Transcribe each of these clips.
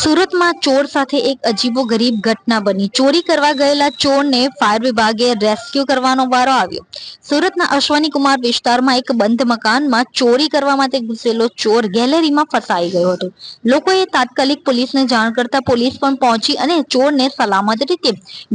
સુરતમાં ચોર સાથે એક અજીબો ગરીબ ઘટના બની. ચોરી કરવા ગયેલા ચોરને ફાયર વિભાગે રેસ્ક્યુ કરવાનો વારો આવ્યો. સુરતના અશ્વની કુમાર વિસ્તારમાં એક બંધ મકાનમાં ચોરી કરવા માટે ઘૂસેલો ચોર ગેલેરીમાં ફસાઈ ગયો હતો. લોકોએ તાત્કાલિક પોલીસને જાણ કરતા પોલીસ પણ પહોંચી અને ચોરને સલામત રીતે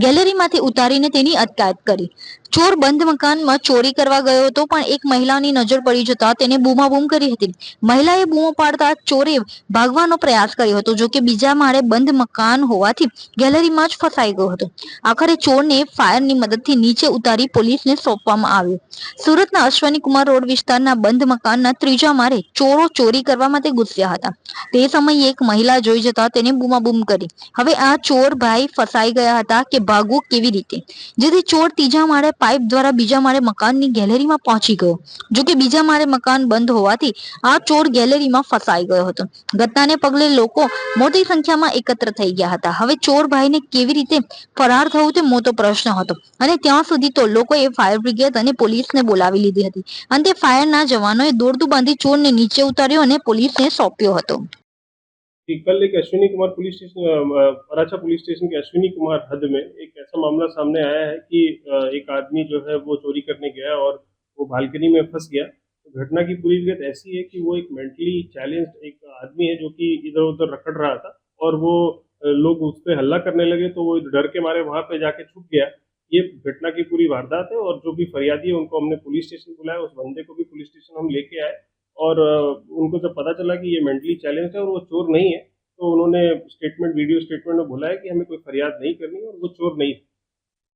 ગેલેરીમાંથી ઉતારીને તેની અટકાયત કરી. ચોર બંધ મકાનમાં ચોરી કરવા ગયો હતો, પણ એક મહિલાની નજર પડી જતા તેને બૂમાબૂમ કરી હતી. મહિલાએ બૂમો પાડતા ચોરે ભાગવાનો પ્રયાસ કર્યો હતો જો કે બીજા માળે બંધ મકાન હોવાથી ગેલેરીમાં જ ફસાઈ ગયો હતો. આખરે ચોરને ફાયરની મદદથી નીચે ઉતારી પોલીસને સોંપવામાં આવ્યો. સુરતના અશ્વની કુમાર રોડ વિસ્તારના બંધ મકાનના ત્રીજા માળે ચોરો ચોરી કરવા માટે ઘૂસ્યા હતા. તે સમયે એક મહિલા જોઈ જતા તેને બૂમાબૂમ કરી. હવે આ ચોર ભાઈ ફસાઈ ગયા હતા કે ભાગવું કેવી રીતે? જેથી ચોર ત્રીજા માળે પાઇપ દ્વારા બીજા માળે મકાનની ગેલેરીમાં પહોંચી ગયો. જો કે બીજા માળે મકાન બંધ હોવાથી આ ચોર ગેલેરીમાં ફસાઈ ગયો હતો. ઘટનાને પગલે લોકો મોટી સંખ્યામાં એકત્ર થઈ ગયા હતા. હવે ચોર ભાઈને કેવી રીતે ફરાર થવું તે મોટો પ્રશ્ન હતો. અને ત્યાં સુધી તો લોકોએ ફાયર બ્રિગેડ અને પોલીસને બોલાવી લીધી હતી. અંતે ફાયરના જવાનોએ દોરડું બાંધી ચોરને નીચે ઉતાર્યો અને પોલીસને સોંપ્યો હતો. कि कल एक Ashwini Kumar police station Paracha police station के अश्विनी कुमार हद में एक ऐसा मामला सामने आया है कि एक आदमी जो है वो चोरी करने गया और वो बालकनी में फंस गया। तो घटना की पूरी विगत ऐसी है कि वो एक मेंटली चैलेंज एक आदमी है जो कि इधर उधर रखड़ रहा था और वो लोग उस पर हल्ला करने लगे तो वो डर के मारे वहाँ पे जाके छुप गया। ये घटना की पूरी वारदात है और जो भी फरियादी है उनको हमने पुलिस स्टेशन बुलाया, उस बंदे को भी पुलिस स्टेशन हम लेके आए। और अ, उनको जब पता चला कि ये मेंटली चैलेंज है और वो चोर नहीं है तो उन्होंने स्टेटमेंट वीडियो स्टेटमेंट में बोला है कि हमें कोई फरियाद नहीं करनी है और वो चोर नहीं है